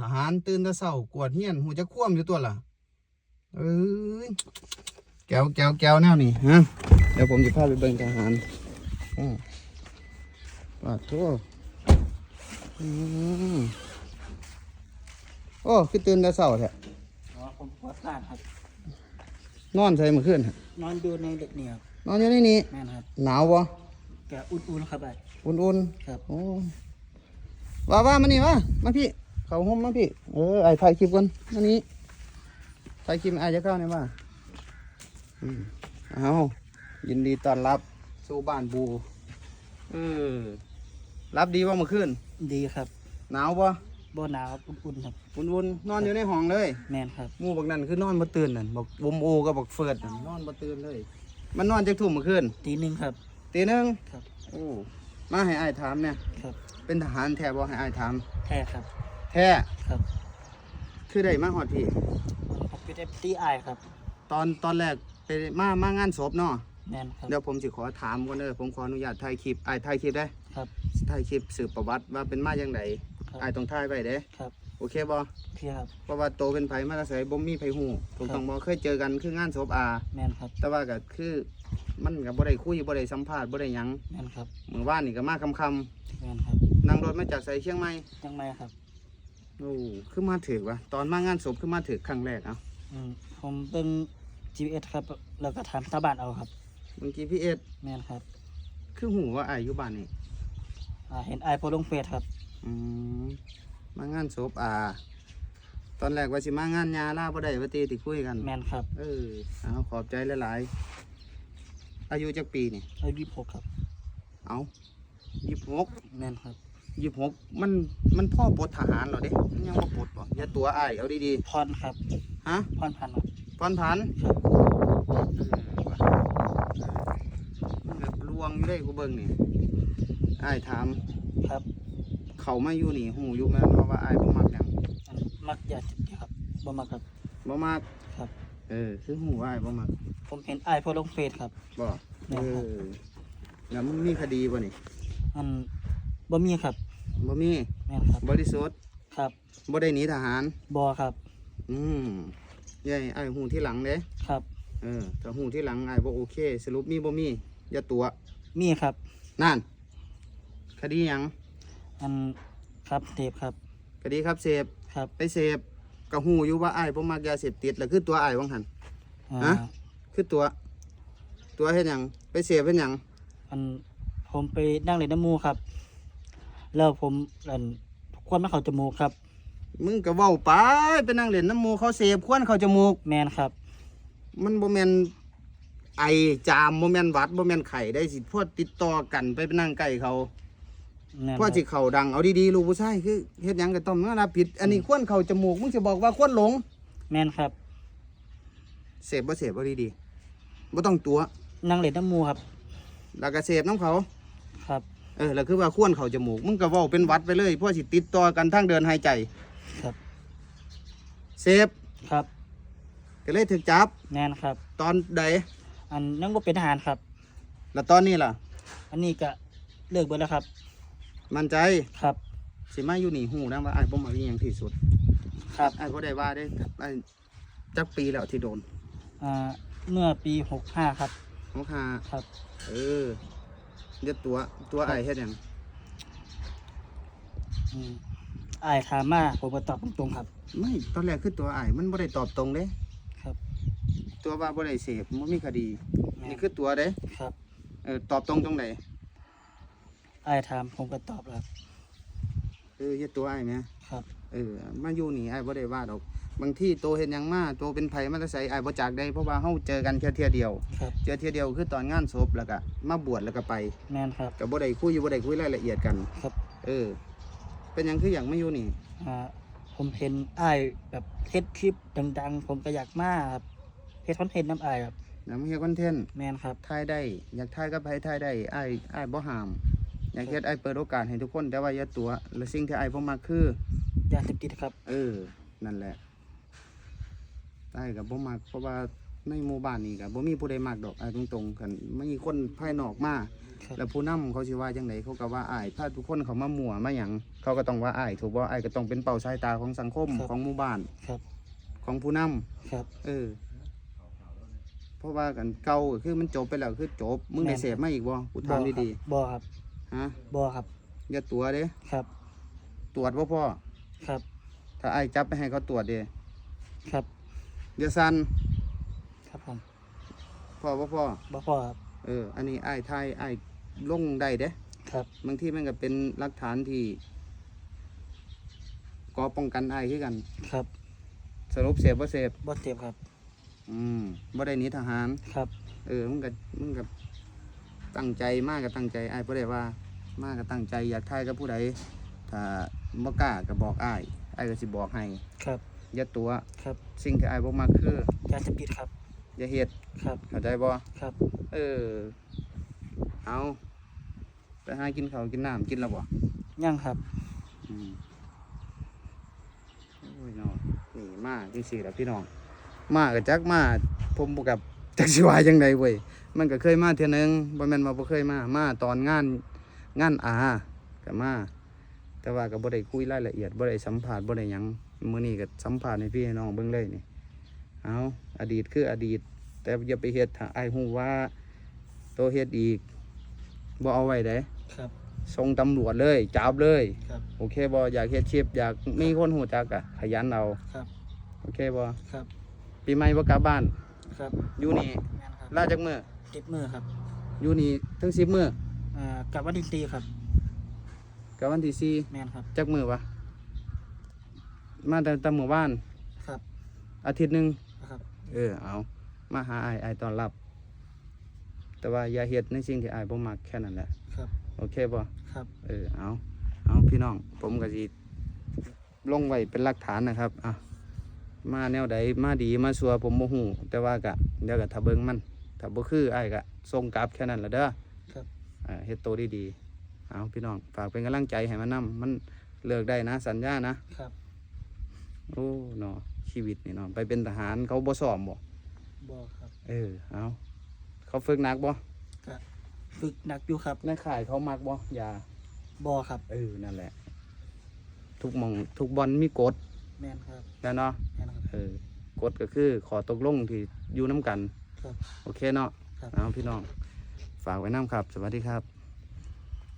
ทหารตื่นแต่เช้ากวดเฮียนหูจะคว่ำอยู่ตัวล่ะเอ้ยแก้วแก้วแก้วแนวนี่ฮะเดี๋ยวผมจะพาไปเบิ่งทหารอืมปาดโทั่วอืมโอ้คือตื่นแต่เช้าแท้อ๋อผมวัดบ้านครับนอนใส่เมื่อคืนฮะนอนดูในเด็กเนี่ยครับนอนอยู่ในนี้แม่นครับหนาวบ่แกอุ่นๆครับไอ้อุ่นครับๆโอ้ว่าว่ามานี่วะมาพี่ เขาห่มมาพี่ เออไอ้ถ่ายคลิปกันมานี้ถ่ายคลิปไอ้จะเข้าเนี่ยว่าอืมเอายินดีต้อนรับสู่บ้านบูเออรับดีว่าเมื่อคืนดีครับ หนาวบ่บ่หนาวครับอุ่นๆครับอุ่นๆนอนอยู่ในห้องเลยแม่นครับหมู่บักนั่นคือนอนบ่ตื่นนั่นบอกวมโอกับบอกเฟิร์ดนั่นนอนบ่ตื่นเลย มันนอนจักทุ่มเมื่อคืนตีหนึ่งครับตีหนึงครับโอ้มาให้อ้ายถามเนี่ยครับ เป็นทหารแท้บ่ให้อ้ายถามแท้ครับ แท้ครับคือได้มาฮอดพี่ผมเป็นตีไอายครับ ตอนตอนแรกไปมามางานศพเนาะแม่นครับ เดี๋ยวผมสิขอถามก่อนเด้อผมขออนุญาตถ่ายคลิปอ้ายถ่ายคลิปได้ครับถ่ายคลิปสืบประวัติว่าเป็นมาจังไดครับอ้ายต้องถ่ายไว้เด้ครับโอเคบ่เคลียร์ครับ เพราะว่าโตเป็นไผมาแต่ไสบ่มีไผฮู้ถูกต้องบ่เคยเจอกันคืองานศพอา แม่นครับ แต่ว่าก็คือมันก็บ่ได้คุยบ่ได้สัมภาษณ์บ่ได้หยังแม่นครับ มื้อวานนี่ก็มาค่ำแม่นครับ ๆนั่งรถมาจากไสเชียงใหม่ ยังไม่ครับ โอ้คือมาถึกวะตอนมางานศพคือมาถึกครั้งแรกเอ้าอืมผมเป็น GPS ครับ แล้วก็ถามชาวบ้านเอาครับ เมื่อกี้ GPS แม่นครับคือหูว่าอ้ายอยู่บ้านนี่อ่าเห็นไอายโพสต์ลงเฟซครับ อืมมางานศพอาตอนแรกว่าสิมางานยาลาบ่ได้ว่าตีติคุยกัน แม่นครับ เออเอาขอบใจหลายๆอายุจักปีนี่ อายุยี่สิบหกครับ เอายี่หก แม่นครับ ยี่หกมันมันพ่อปลดทหารเหรอเด้มันยังว่าปลดบ่อย่าตัวอ้ายเอาดีพรครับๆฮะพรพันธุ์ครับพรผันครับเออว่ะเออมันก็ลวงอยู่ได้กูเบิ่งนี่อ้ายถาม ครับเขามาอยู่นี่หูอยู่แม่นว่าว่าอ้ายบ่มักหยังอันมักยาเสพติดครับบ่มักครับ บ่มักครับ เออคือหูว่าอ้ายบ่มักผมเห็นไอายโพสต์ลงเฟซครับ บ่แม่เอนครับอแล้วมึงมีคดีบ่นี่อันบ่มีครับ บ่มีแม่นครับบริสุทธิ์ครับบ่ได้หนีทหาร บอครับอืมยายไอ้ายหูที่หลังเด้ครับ เออถ้าหูที่หลังไอ้ายบ่โอเค สรุปมีบ่มีอย่าตัวมีครับนั่น คดีหยังอันครับเทปครับคดีครับเสพครับไปเสพก็หูอยู่ว่าไอ้ายบ่มักยาเสพติดแล้วคือตัวไอ้ายว่าหั่นอ่าฮะ คือตัว ตัวเฮ็ดหยังไปเสพเฮ็ดหยังอันผมไปนั่งเล่นน้ำหมูครับ แล้วผมอันควันมาเข้าจมูกครับ มึงก็เว้าไปไปนั่งเล่นน้ำหมู่เขาเสพควนเข้าจมูก แมนครับ มันบ่แม่นไอจามบ่แม่นหวัดบ่แม่นไข้ได้สิพวกติดต่อกันไปนั่งใกล้เขาแมนพ่อคสิรับเข่าดังเอาดีๆลูกผู้ชายคือเฮ็ดหยังก็ต้องมารับผิด อันนี้ควรเข่าจมูกมึงจะบอกว่าควรหลงแมนครับ เสพบ่เสพเอาดีๆบ่ต้องตัวนั่งเล่นน้ำหมูครับ แล้วก็เสพน้ำเขาครับ เออแล้วคือว่าควรเข่าจมูกมึงก็เว้าเป็นหวัดไปเลยพ่อสิติดต่อกันทางเดินหายใจครับเสพครับก็เลยถึกจับแมนครับ ตอนใดอันยังบ่เป็นทหารครับ แล้วตอนนี้ล่ะ อันนี้ก็เลิกไปแล้วครับ มั่นใจครับ สิมาอยู่นี่ฮู้นะว่าอ้ายบ่มักอีหยังที่สุดครับอ้ายบ่ได้ว่าเด้อ้ายจักปีแล้วที่โดนอ่าเมื่อปีหกห้าครับเขาคาครับ เออ เดี๋ยวตัวตัวอ้ายเฮ็ดหยังอืมอายถามมาผมก็ตอบตรงๆครับ ไม่ตอนแรกคือตัวอ้ายมันบ่ได้ตอบตรงเด้ครับ ตัวว่าบ่ได้เสพบ่มีคดีแม่นนี่คือตัวเด้ครับเออตอบตรงตรงไหนอายถามผมก็ตอบแล้ว เออเฮ็ดตัวอ้ายแหมครับ เออมาอยู่นี่อ้ายบ่ได้ว่าดอก บางที่โตเฮ็ดหยังมาโตเป็นไผมาแต่ไสอ้ายบ่จักได้เพราะว่าเฮาเจอกันแค่เที่ยเดียว ครับ เจอเที่ยเดียวคือตอนงานศพแล้วก็มาบวชแล้วก็ไปแมนครับก็บ่ได้คุยบ่ได้คุยรายละเอียดกันครับ เออ เป็นหยังคืออยากมาอยู่นี่ อ่าผมเห็นอ้ายแบบเฮ็ดคลิปดังๆ ผมก็อยากมาครับเฮ็ดคอนเทนต์น้ำอ้ายครับนะมึงเฮ็ดคอนเทนต์แมนครับ ถ่ายได้ อยากถ่ายกับไผถ่ายได้อ้ายอ้ายบ่ห้าม อยากเฮ็ดอ้ายเปิดโอกาสให้ทุกคนแต่ว่าอย่าตัว และสิ่งที่อ้ายบ่มักคือ ยาเสพติดครับ เออ นั่นแหละ ใต้กับบ่มักเพราะว่าในหมู่บ้านนี่ก็บ่มีผู้ใดมักดอกอ้ายตรงๆกันมีคนภายนอกมาครับแล้วผู้นำเขาสิว่าจังไดเขาก็ว่าอ้ายถ้าทุกคนเขามามั่วมาหยังเขาก็ต้องว่าอ้ายถูกบ่อ้ายก็ต้องเป็นเป้าสายตาของสังคมของหมู่บ้านครับ ของผู้นำครับ เออ เพราะว่ากันเก่าก็คือมันจบไปแล้วคือจบ มึงได้แม่น เสพมาอีกบ่กูถามดีบ่ครับๆฮะบ่ครับอย่าตัวเด้ครับตรวจบ่พ่อครับ ถ้าอ้ายจับไปให้เขาตรวจเด้ครับ อย่าสั่นครับผมพ่อบ่พ่อ บ่พอครับ เออ อันนี้อ้ายทายอ้ายลงได้เด้ ครับ บางทีมันก็เป็นหลักฐานที่ก่อป้องกันอ้ายคือกัน ครับสรุปเสพบ่เสพบ่เจ็บครับ อืมบ่ได้หนีทหาร ครับ เออมึงก็มึงก็ตั้งใจมากก็ตั้งใจอ้ายบ่ได้ว่ามากก็ตั้งใจอยากทายกับผู้ใดถ้าบ่กล้าก็บอกอ้ายอ้ายก็สิบอกให้ ครับ อย่าตัวครับ สิ่งที่อ้ายบ่มักคือยาเสพติดครับ อย่าเฮ็ดครับ เข้าใจบ่ครับ เออ เอาไปหากินข้าวกินน้ำกินแล้วบ่ย่างครับอืมโอ้ยเนาะนี่มาจังซี่แหละพี่น้อง มาก็จักมาผมบ่กับจักสิว่าจังไดเว้ยมันก็เคยมาเทื่อนึงบ่แม่นว่าบ่เคยมา มาตอนงานงานอาก็มา แต่ว่าก็บ่ได้คุยรายละเอียดบ่ได้สัมภาษณ์บ่ได้หยังมื้อนี้ก็สัมภาษณ์ให้พี่ให้น้องเบิ่งเลยนี่เอาอดีตคืออดีต แต่อย่าไปเฮ็ดถ้าอ้ายฮู้ว่าโตเฮ็ดอีกบ่เอาไว้เด้ครับส่งตำรวจเลยจับเลยครับโอเคบ่อยากเฮ็ดคลิปอยากมีคนหูจักอะขยันเอาครับโอเคบ่ครับปีใหม่บ่กลับบ้านครับอยู่นี่แม่นครับลาจักมื้อติดมือครับอยู่นี่ถึง10มื้ออ่ากับวันที่สี่ครับ กับวันที่แม่นครับ4จักมื้อวะมาแต่แต่มื้อวานครับ อาทิตย์หนึงครับ เออเอา มาหาอ้ายอ้ายต้อนรับ แต่ว่าอย่าเฮ็ดในสิ่งที่อ้ายบ่มักแค่นั้นแหละครับ โอเคบ่ครับเออเอาเอาพี่น้อง ผมก็สิลงไว้เป็นหลักฐานนะครับอะมาแนวใดมาดีมาสัวผมโมหูแต่ว่าก็เดี๋ยวก็ถ้าเบิ่งมันถ้าบ่คืออ้ายก็ส่งกลับแค่นั้นละเด้อครับ อ่าเฮ็ดโตวดีๆ เอาพี่น้องฝากเป็นกำลังใจให้มันนํมันเลิกได้นะ สัญญานะครับ โอ้เนาะชีวิตนี่เนาะไปเป็นทหารเขาบ่ซ้อมบ่บ่ครับ เออเอาเขาฝึกหนักบ่ฝึกหนักอยู่ครับในข่ายเขามักบ่อย่าบ่ครับ เออนั่นแหละ ทุกหมองทุกบอลมีกฎแม่นครับแล้วเนาะแม่นครับ เออกฎก็คือขอตกลงที่อยู่น้ำกัน ครับ โอเคเนาะครับ เอาพี่น้อง ฝากไว้น้ำครับ สวัสดีครับ